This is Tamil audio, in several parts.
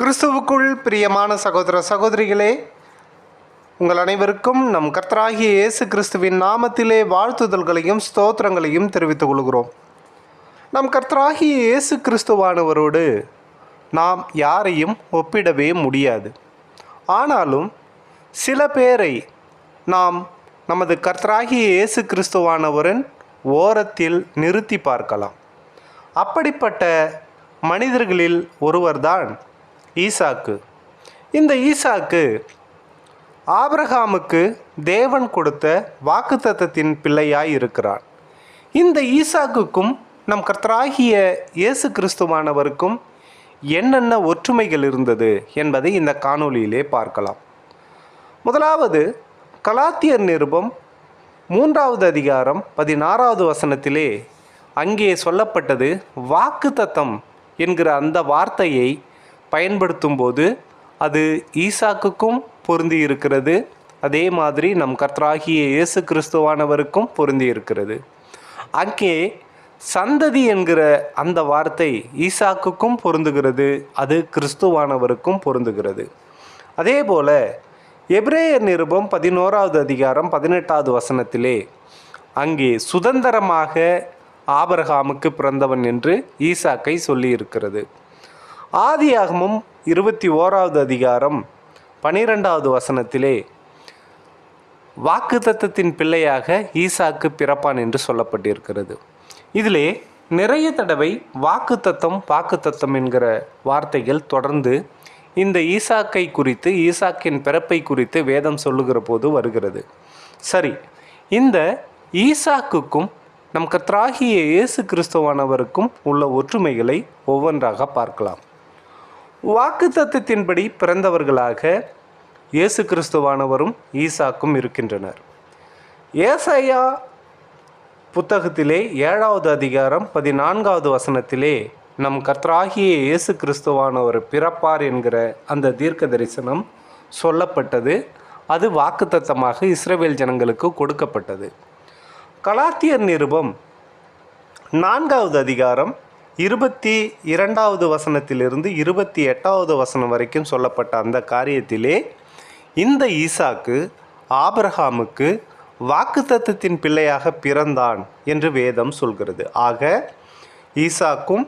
கிறிஸ்துவுக்குள் பிரியமான சகோதர சகோதரிகளே உங்கள் அனைவருக்கும் நம் கர்த்தராகிய இயேசு கிறிஸ்துவின் நாமத்திலே வாழ்த்துதல்களையும் ஸ்தோத்திரங்களையும் தெரிவித்துக் கொள்கிறோம். நம் கர்த்தராகிய இயேசு கிறிஸ்துவானவரோடு நாம் யாரையும் ஒப்பிடவே முடியாது. ஆனாலும் சில பேரை நாம் நமது கர்த்தராகிய இயேசு கிறிஸ்துவானவரின் ஓரத்தில் நிறுத்தி பார்க்கலாம். அப்படிப்பட்ட மனிதர்களில் ஒருவர்தான் ஈசாக்கு. இந்த ஈசாக்கு ஆபிரகாமுக்கு தேவன் கொடுத்த வாக்குத்தத்தத்தின் பிள்ளையாய் இருக்கிறான். இந்த ஈசாக்குக்கும் நம் கர்த்தராகிய இயேசு கிறிஸ்துவானவருக்கும் என்னென்ன ஒற்றுமைகள் இருந்தது என்பதை இந்த காணொளியிலே பார்க்கலாம். முதலாவது கலாத்தியர் நிருபம் மூன்றாவது அதிகாரம் பதினாறாவது வசனத்திலே அங்கே சொல்லப்பட்டது வாக்குத்தத்தம் என்கிற அந்த வார்த்தையை பயன்படுத்தும் போது அது ஈசாக்குக்கும் பொருந்தி இருக்கிறது அதே மாதிரி நம் கர்த்தராகிய இயேசு கிறிஸ்துவானவருக்கும் பொருந்தி இருக்கிறது அங்கே சந்ததி என்கிற அந்த வார்த்தை ஈசாக்குக்கும் பொருந்துகிறது அது கிறிஸ்துவானவருக்கும் பொருந்துகிறது. அதே போல எப்ரேயர் நிருபம் பதினோராவது அதிகாரம் பதினெட்டாவது வசனத்திலே அங்கே சுதந்திரமாக ஆபரகாமுக்கு பிறந்தவன் என்று ஈசாக்கை சொல்லியிருக்கிறது. ஆதியாகமும் இருபத்தி ஓராவது அதிகாரம் பனிரெண்டாவது வசனத்திலே வாக்குத்தத்தத்தின் பிள்ளையாக ஈசாக்கு பிறப்பான் என்று சொல்லப்பட்டிருக்கிறது. இதிலே நிறைய தடவை வாக்குத்தத்தம் வாக்குத்தத்தம் என்கிற வார்த்தைகள் தொடர்ந்து இந்த ஈசாக்கை குறித்து ஈசாக்கின் பிறப்பை குறித்து வேதம் சொல்லுகிற போது வருகிறது. சரி இந்த ஈசாக்குக்கும் நம் கத்ராகிய இயேசு கிறிஸ்துவானவருக்கும் உள்ள ஒற்றுமைகளை ஒவ்வொன்றாக பார்க்கலாம். வாக்குத்தத்தத்தின்படி பிறந்தவர்களாக இயேசு கிறிஸ்துவானவரும் ஈசாக்கும் இருக்கின்றனர். ஏசையா புத்தகத்திலே ஏழாவது அதிகாரம் பதினான்காவது வசனத்திலே நம் கர்த்தராகிய இயேசு கிறிஸ்துவானவர் பிறப்பார் என்கிற அந்த தீர்க்க தரிசனம் சொல்லப்பட்டது. அது வாக்குத்தத்தமாக இஸ்ரவேல் ஜனங்களுக்கு கொடுக்கப்பட்டது. கலாத்தியர் நிருபம் நான்காவது அதிகாரம் இருபத்தி இரண்டாவது வசனத்திலிருந்து இருபத்தி எட்டாவது வசனம் வரைக்கும் சொல்லப்பட்ட அந்த காரியத்திலே இந்த ஈசாக்கு ஆபிரஹாமுக்கு வாக்குத்தத்தத்தின் பிள்ளையாக பிறந்தான் என்று வேதம் சொல்கிறது. ஆக ஈசாக்கும்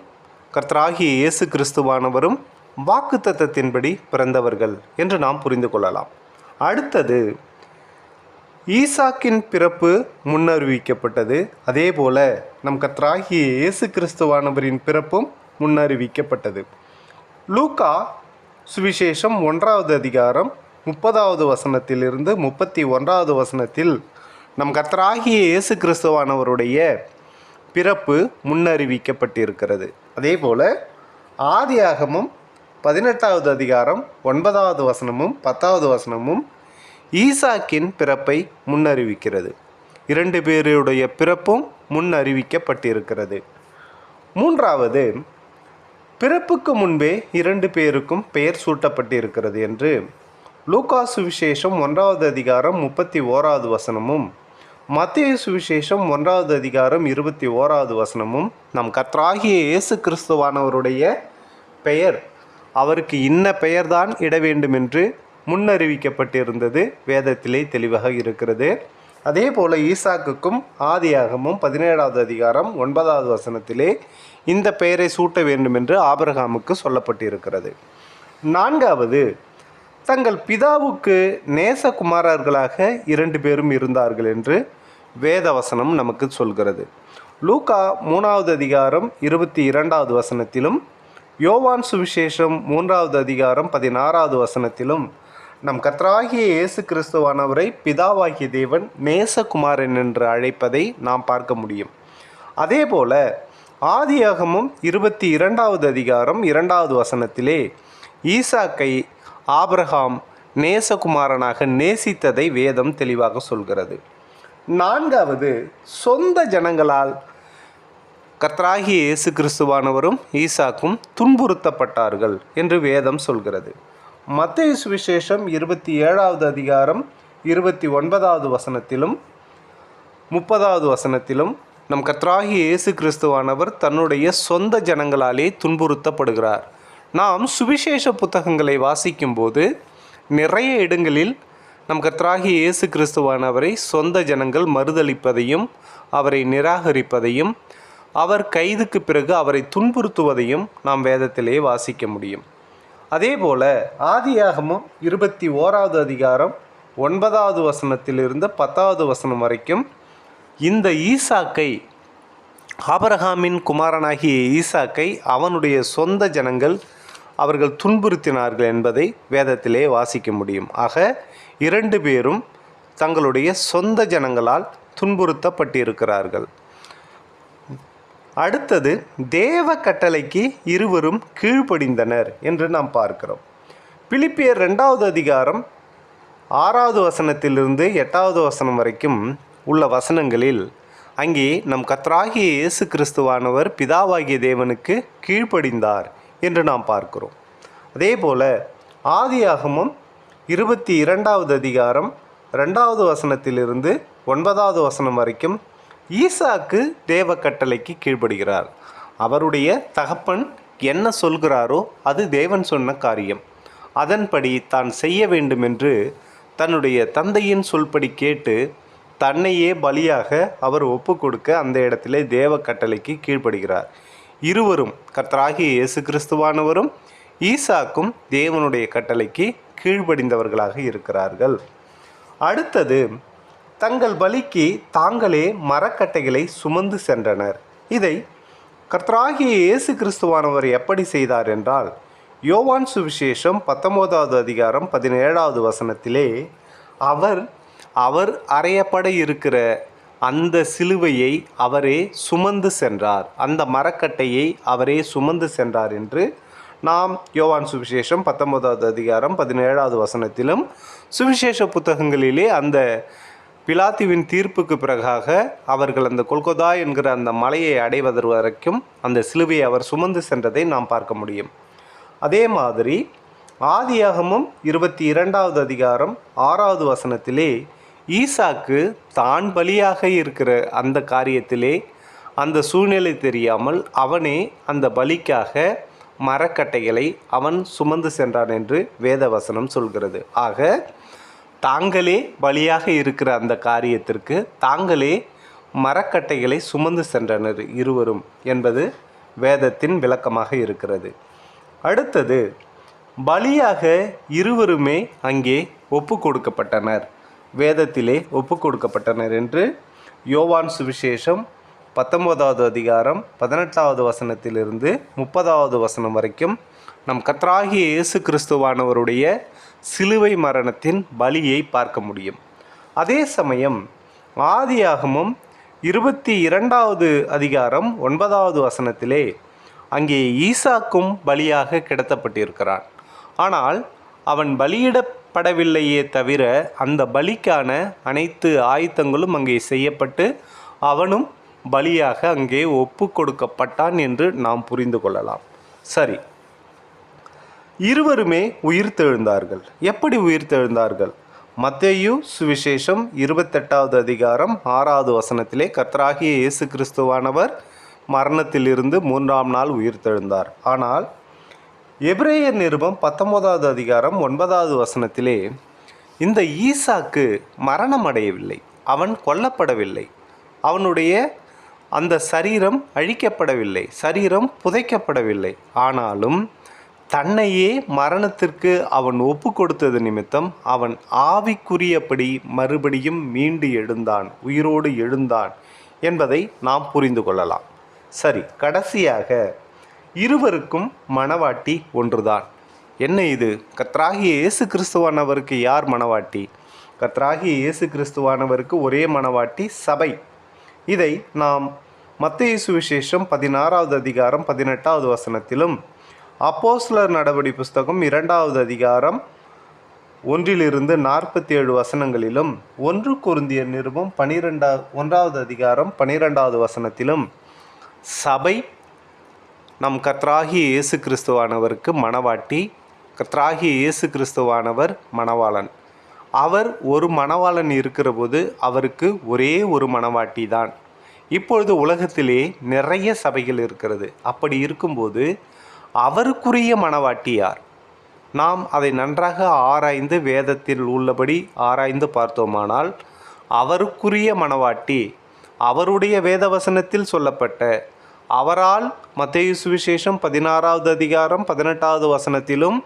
கர்த்தராகிய இயேசு கிறிஸ்துவானவரும் வாக்குத்தத்தத்தின்படி பிறந்தவர்கள் என்று நாம் புரிந்து கொள்ளலாம். அடுத்தது ஈசாக்கின் பிறப்பு முன்னறிவிக்கப்பட்டது. அதே போல நம் கத்ராகிய இயேசு கிறிஸ்துவானவரின் பிறப்பும் முன்னறிவிக்கப்பட்டது. லூக்கா சுவிசேஷம் ஒன்றாவது அதிகாரம் முப்பதாவது வசனத்திலிருந்து முப்பத்தி ஒன்றாவது வசனத்தில் நம் கர்த்தராகிய இயேசு கிறிஸ்துவானவருடைய பிறப்பு முன்னறிவிக்கப்பட்டிருக்கிறது. அதே போல ஆதியாகமும் பதினெட்டாவது அதிகாரம் ஒன்பதாவது வசனமும் பத்தாவது வசனமும் ஈசாக்கின் பிறப்பை முன்னறிவிக்கிறது. இரண்டு பேருடைய பிறப்பும் முன்னறிவிக்கப்பட்டிருக்கிறது. மூன்றாவது பிறப்புக்கு முன்பே இரண்டு பேருக்கும் பெயர் சூட்டப்பட்டிருக்கிறது என்று லூகா சுவிசேஷம் ஒன்றாவது அதிகாரம் முப்பத்தி ஓராவது வசனமும் மத்திய சுவிசேஷம் ஒன்றாவது அதிகாரம் இருபத்தி ஓராவது வசனமும் நம் கத்ராகிய இயேசு கிறிஸ்துவானவருடைய பெயர் அவருக்கு இன்ன பெயர்தான் இட வேண்டும் என்று முன்னறிவிக்கப்பட்டிருந்தது. வேதத்திலே தெளிவாக இருக்கிறது. அதே போல ஈசாக்குக்கும் ஆதியாகமும் பதினேழாவது அதிகாரம் ஒன்பதாவது வசனத்திலே இந்த பெயரை சூட்ட வேண்டும் என்று ஆபிரகாமுக்கு சொல்லப்பட்டிருக்கிறது. நான்காவது தங்கள் பிதாவுக்கு நேசகுமாரர்களாக இரண்டு பேரும் இருந்தார்கள் என்று வேதவசனம் நமக்கு சொல்கிறது. லூகா மூணாவது அதிகாரம் இருபத்தி இரண்டாவது வசனத்திலும் யோவான் சுவிசேஷம் மூன்றாவது அதிகாரம் பதினாறாவது வசனத்திலும் நம் கத்தராகிய இயேசு கிறிஸ்துவானவரை பிதாவாகிய தேவன் நேசகுமாரன் என்று அழைப்பதை நாம் பார்க்க முடியும். அதே போல ஆதியாகமும் இருபத்தி இரண்டாவது அதிகாரம் இரண்டாவது வசனத்திலே ஈசாக்கை ஆபிரகாம் நேசகுமாரனாக நேசித்ததை வேதம் தெளிவாக சொல்கிறது. நான்காவது சொந்த ஜனங்களால் கர்த்தராகிய இயேசு கிறிஸ்துவானவரும் ஈசாக்கும் துன்புறுத்தப்பட்டார்கள் என்று வேதம் சொல்கிறது. மத்திய சுவிசேஷம் இருபத்தி ஏழாவது அதிகாரம் இருபத்தி ஒன்பதாவது வசனத்திலும் முப்பதாவது வசனத்திலும் நம் கத்ராகி இயேசு கிறிஸ்துவானவர் தன்னுடைய சொந்த ஜனங்களாலே துன்புறுத்தப்படுகிறார். நாம் சுவிசேஷ புத்தகங்களை வாசிக்கும்போது நிறைய இடங்களில் நம் கத்ராகி இயேசு கிறிஸ்துவானவரை சொந்த ஜனங்கள் மறுதளிப்பதையும் அவரை நிராகரிப்பதையும் அவர் கைதுக்கு பிறகு அவரை துன்புறுத்துவதையும் நாம் வேதத்திலே வாசிக்க முடியும். அதே போல ஆதியாகமும் இருபத்தி ஓராவது அதிகாரம் ஒன்பதாவது வசனத்திலிருந்து பத்தாவது வசனம் வரைக்கும் இந்த ஈசாக்கை ஆபரகாமின் குமாரனாகிய ஈசாக்கை அவனுடைய சொந்த ஜனங்கள் அவர்கள் துன்புறுத்தினார்கள் என்பதை வேதத்திலே வாசிக்க முடியும். ஆக இரண்டு பேரும் தங்களுடைய சொந்த ஜனங்களால் துன்புறுத்தப்பட்டிருக்கிறார்கள். அடுத்தது தேவ கட்டளைக்கு இருவரும் கீழ்ப்படிந்தனர் என்று நாம் பார்க்கிறோம். பிலிப்பியர் ரெண்டாவது அதிகாரம் ஆறாவது வசனத்திலிருந்து எட்டாவது வசனம் வரைக்கும் உள்ள வசனங்களில் அங்கே நம் கத்ராகிய இயேசு கிறிஸ்துவானவர் பிதாவாகிய தேவனுக்கு கீழ்ப்படிந்தார் என்று நாம் பார்க்கிறோம். அதே போல் ஆதியாகமும் இருபத்தி இரண்டாவது அதிகாரம் ரெண்டாவது வசனத்திலிருந்து ஒன்பதாவது வசனம் வரைக்கும் ஈசாக்கு தேவ கட்டளைக்கு கீழ்ப்படுகிறார். அவருடைய தகப்பன் என்ன சொல்கிறாரோ அது தேவன் சொன்ன காரியம். அதன்படி தான் செய்ய வேண்டும் என்று தன்னுடைய தந்தையின் சொல்படி கேட்டு தன்னையே பலியாக அவர் ஒப்பு கொடுக்க அந்த இடத்திலே தேவ கட்டளைக்கு கீழ்ப்படுகிறார். இருவரும் கர்த்தராகிய இயேசு கிறிஸ்துவானவரும் ஈசாக்கும் தேவனுடைய கட்டளைக்கு கீழ்ப்படிந்தவர்களாக இருக்கிறார்கள். அடுத்தது தங்கள் பலிக்கு தாங்களே மரக்கட்டைகளை சுமந்து சென்றனர். இதை கர்த்தராகிய இயேசு கிறிஸ்துவானவர் எப்படி செய்தார் என்றால் யோவான் சுவிசேஷம் பத்தொன்பதாவது அதிகாரம் பதினேழாவது வசனத்திலே அவர் அவர் அறையப்பட இருக்கிற அந்த சிலுவையை அவரே சுமந்து சென்றார். அந்த மரக்கட்டையை அவரே சுமந்து சென்றார் என்று நாம் யோவான் சுவிசேஷம் பத்தொன்பதாவது அதிகாரம் பதினேழாவது வசனத்திலும் சுவிசேஷ புத்தகங்களிலே அந்த பிலாத்துவின் தீர்ப்புக்கு பிறகாக அவர்கள் அந்த கொல்கொதா என்கிற அந்த மலையை அடைவதற்கு வரைக்கும் அந்த சிலுவையை அவர் சுமந்து சென்றதை நாம் பார்க்க முடியும். அதே மாதிரி ஆதியாகமும் இருபத்தி இரண்டாவது அதிகாரம் ஆறாவது வசனத்திலே ஈசாக்கு தான் பலியாக இருக்கிற அந்த காரியத்திலே அந்த சூழ்நிலை தெரியாமல் அவனே அந்த பலிக்காக மரக்கட்டைகளை அவன் சுமந்து சென்றான் என்று வேதவசனம் சொல்கிறது. ஆக தாங்களே பலியாக இருக்கிற அந்த காரியத்திற்கு தாங்களே மரக்கட்டைகளை சுமந்து சென்றனர் இருவரும் என்பது வேதத்தின் விளக்கமாக இருக்கிறது. அடுத்தது பலியாக இருவருமே அங்கே ஒப்பு கொடுக்கப்பட்டனர். வேதத்திலே ஒப்பு கொடுக்கப்பட்டனர் என்று யோவான் சுவிசேஷம் பத்தொன்பதாவது அதிகாரம் பதினெட்டாவது வசனத்திலிருந்து முப்பதாவது வசனம் வரைக்கும் நம் கத்ராகி இயேசு கிறிஸ்துவானவருடைய சிலுவை மரணத்தின் பலியை பார்க்க முடியும். அதே சமயம் ஆதியாகமும் இருபத்தி இரண்டாவது அதிகாரம் ஒன்பதாவது வசனத்திலே அங்கே ஈசாக்கும் பலியாக கிடத்தப்பட்டிருக்கிறான். ஆனால் அவன் பலியிடப்படவில்லையே தவிர அந்த பலிக்கான அனைத்து ஆயுத்தங்களும் அங்கே செய்யப்பட்டு அவனும் பலியாக அங்கே ஒப்பு கொடுக்கப்பட்டான் என்று நாம் புரிந்து கொள்ளலாம். சரி. இருவருமே உயிர்த்தெழுந்தார்கள். எப்படி உயிர்த்தெழுந்தார்கள்? மத்தேயு சுவிசேஷம் இருபத்தெட்டாவது அதிகாரம் ஆறாவது வசனத்திலே கர்த்தராகிய இயேசு கிறிஸ்துவானவர் மரணத்திலிருந்து மூன்றாம் நாள் உயிர்த்தெழுந்தார். ஆனால் எபிரேயர் நிருபம் பத்தொன்பதாவது அதிகாரம் ஒன்பதாவது வசனத்திலே இந்த ஈசாக்கு மரணம் அடையவில்லை அவன் கொல்லப்படவில்லை அவனுடைய அந்த சரீரம் அழிக்கப்படவில்லை சரீரம் புதைக்கப்படவில்லை. ஆனாலும் தன்னையே மரணத்திற்கு அவன் ஒப்பு கொடுத்தது நிமித்தம் அவன் ஆவிக்குரியபடி மறுபடியும் மீண்டு எழுந்தான் உயிரோடு எழுந்தான் என்பதை நாம் புரிந்து கொள்ளலாம். சரி கடைசியாக இருவருக்கும் மணவாட்டி ஒன்றுதான். என்ன இது? கத்ராகிய இயேசு கிறிஸ்துவானவருக்கு யார் மணவாட்டி? கத்ராகிய இயேசு கிறிஸ்துவானவருக்கு ஒரே மணவாட்டி சபை. இதை நாம் மத்திய சுவிசேஷம் பதினாறாவது அதிகாரம் பதினெட்டாவது வசனத்திலும் அப்போஸ்லர் நடவடி புஸ்தகம் இரண்டாவது அதிகாரம் ஒன்றிலிருந்து நாற்பத்தி ஏழு வசனங்களிலும் ஒன்று குருந்திய நிருபம் பனிரெண்டா ஒன்றாவது அதிகாரம் பனிரெண்டாவது வசனத்திலும் சபை நம் கத்ராகி இயேசு கிறிஸ்துவானவருக்கு மணவாட்டி கத்ராகி இயேசு கிறிஸ்துவானவர் மணவாளன். அவர் ஒரு மணவாளன் இருக்கிறபோது அவருக்கு ஒரே ஒரு மணவாட்டி தான் இப்பொழுது உலகத்திலே நிறைய சபைகள் இருக்கிறது. அப்படி இருக்கும்போது அவருக்குரிய மணவாட்டி யார் நாம் அதை நன்றாக ஆராய்ந்து வேதத்தில் உள்ளபடி ஆராய்ந்து பார்த்தோமானால் அவருக்குரிய மணவாட்டி அவருடைய வேதவசனத்தில் சொல்லப்பட்ட அவரால் மத்திய சுவிசேஷம் பதினாறாவது அதிகாரம் பதினெட்டாவது வசனத்திலும்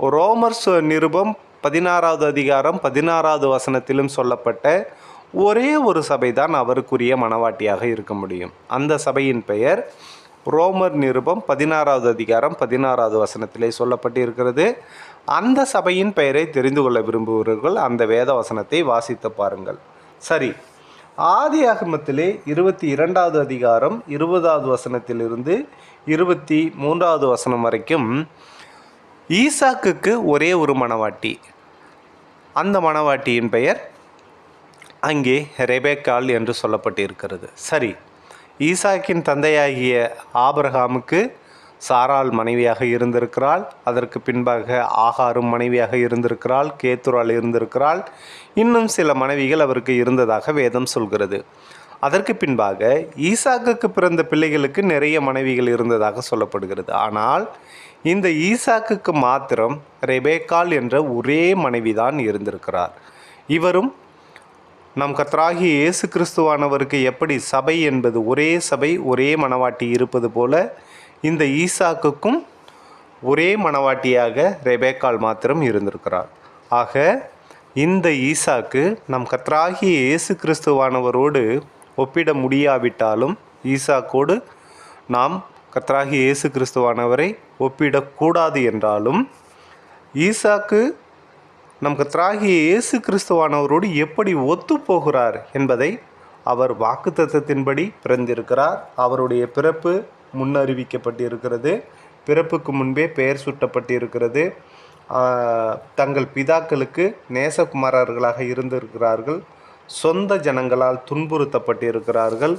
ரோமர்ஸ் நிருபம் பதினாறாவது அதிகாரம் பதினாறாவது வசனத்திலும் சொல்லப்பட்ட ஒரே ஒரு சபைதான் அவருக்குரிய மணவாட்டியாக இருக்க முடியும். அந்த சபையின் பெயர் ரோமர் நிருபம் பதினாறாவது அதிகாரம் பதினாறாவது வசனத்திலே சொல்லப்பட்டிருக்கிறது. அந்த சபையின் பெயரை தெரிந்து கொள்ள விரும்புகிறவர்கள் அந்த வேத வசனத்தை வாசித்து பாருங்கள். சரி ஆதி அகமத்திலே இருபத்தி இரண்டாவது அதிகாரம் இருபதாவது வசனத்திலிருந்து இருபத்தி மூன்றாவது வசனம் வரைக்கும் ஈசாக்குக்கு ஒரே ஒரு மணவாட்டி. அந்த மணவாட்டியின் பெயர் அங்கே ரெபேக்கால் என்று சொல்லப்பட்டிருக்கிறது. சரி ஈசாக்கின் தந்தையாகிய ஆபரகாமுக்கு சாரால் மனைவியாக இருந்திருக்கிறாள். அதற்கு பின்பாக ஆகாரும் மனைவியாக இருந்திருக்கிறாள் கேத்துரால் இருந்திருக்கிறாள். இன்னும் சில மனைவிகள் அவருக்கு இருந்ததாக வேதம் சொல்கிறது. அதற்கு பின்பாக ஈசாக்குக்கு பிறந்த பிள்ளைகளுக்கு நிறைய மனைவிகள் இருந்ததாக சொல்லப்படுகிறது. ஆனால் இந்த ஈசாக்குக்கு மாத்திரம் ரெபேக்கால் என்ற ஒரே மனைவிதான் இருந்திருக்கிறார். இவரும் நம் கர்த்தராகிய இயேசு கிறிஸ்துவானவருக்கு எப்படி சபை என்பது ஒரே சபை ஒரே மனவாட்டி இருப்பது போல இந்த ஈசாக்குக்கும் ஒரே மனவாட்டியாக ரெபேக்கால் மாத்திரம் இருந்திருக்கிறார். ஆக இந்த ஈசாக்கு நம் கத்தராகிய இயேசு கிறிஸ்துவானவரோடு ஒப்பிட முடியாவிட்டாலும் ஈசாக்கோடு நாம் கத்ராகி இயேசு கிறிஸ்துவானவரை ஒப்பிடக்கூடாது என்றாலும் ஈசாக்கு நம் திராகி இயேசு கிறிஸ்துவானவரோடு எப்படி ஒத்துப்போகிறார் என்பதை அவர் வாக்குத்தத்தின்படி பிறந்திருக்கிறார். அவருடைய பிறப்பு முன்னறிவிக்கப்பட்டிருக்கிறது. பிறப்புக்கு முன்பே பெயர் சூட்டப்பட்டிருக்கிறது. தங்கள் பிதாக்களுக்கு நேசகுமாரர்களாக இருந்திருக்கிறார்கள். சொந்த ஜனங்களால் துன்புறுத்தப்பட்டிருக்கிறார்கள்.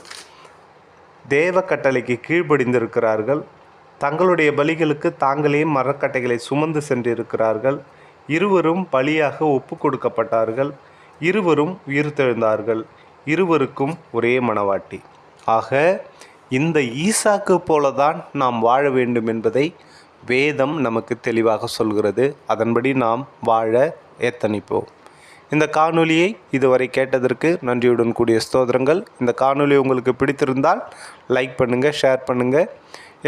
தேவ கட்டளைக்கு கீழ்ப்படிந்திருக்கிறார்கள். தங்களுடைய பலிகளுக்கு தாங்களே மரக்கட்டைகளை சுமந்து சென்றிருக்கிறார்கள். இருவரும் பலியாக ஒப்பு கொடுக்கப்பட்டார்கள். இருவரும் உயிர்த்தெழுந்தார்கள். இருவருக்கும் ஒரே மனவாட்டி. ஆக இந்த ஈசாக்கு போலதான் நாம் வாழ வேண்டும் என்பதை வேதம் நமக்கு தெளிவாக சொல்கிறது. அதன்படி நாம் வாழ எத்தனிப்போம். இந்த காணொலியை இதுவரை கேட்டதற்கு நன்றியுடன் கூடிய ஸ்தோத்திரங்கள். இந்த காணொலி உங்களுக்கு பிடித்திருந்தால் லைக் பண்ணுங்கள் ஷேர் பண்ணுங்கள்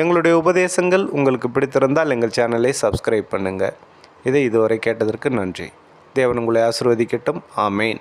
எங்களுடைய உபதேசங்கள் உங்களுக்கு பிடித்திருந்தால் எங்கள் சேனலை சப்ஸ்கிரைப் பண்ணுங்கள் இதை இதுவரை கேட்டதற்கு நன்றி. தேவன் உங்களை ஆசிர்வதிக்கட்டும். ஆமேன்.